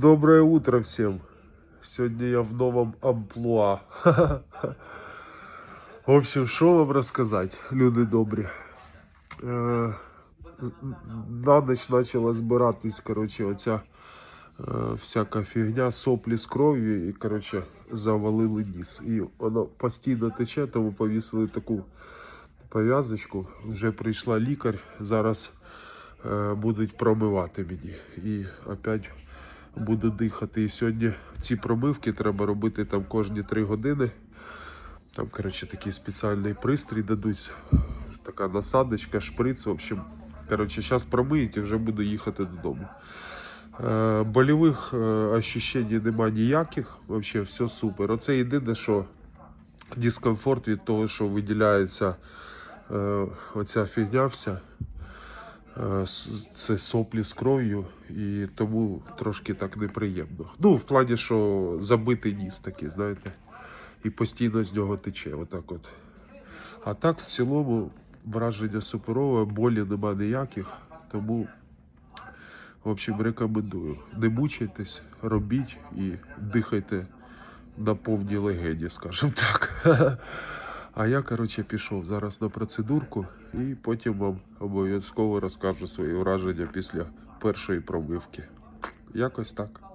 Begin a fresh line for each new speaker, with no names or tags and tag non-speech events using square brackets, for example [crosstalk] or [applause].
Доброе утро всем. Сегодня я в новом амплуа. В общем, що вам розказати, люди добрі. Е, На ніч почала збиратись, коротше, оця е, всяка фігня, соплі з кров'ю і, коротше, завалили ніс. І воно постійно тече, тому повісили таку пов'язочку. Вже прийшла лікар, зараз е, будуть промивати мені. І опять буду дихати. І сьогодні ці промивки треба робити там кожні 3 години. Там, коротше, такий спеціальний пристрій дадуть. Така насадочка, шприц. В общем, коротше, зараз промиють і вже буду їхати додому. Е, больових е, ощущень нема ніяких. Взагалі, все супер. Оце єдине, що дискомфорт від того, що виділяється е, оця фігня вся. Е, Це соплі з кров'ю, і тому трошки так неприємно. Ну, в плані, що забитий ніс такий, знаєте, і постійно з нього тече. Отак от. А так, в цілому, враження суперове, болі нема ніяких, тому, в общем, рекомендую. Не мучайтесь, робіть і дихайте на повній легені, скажімо так. [laughs] А я, коротше, пішов зараз на процедурку і потім вам обов'язково розкажу свої враження після першої промивки. Якось так.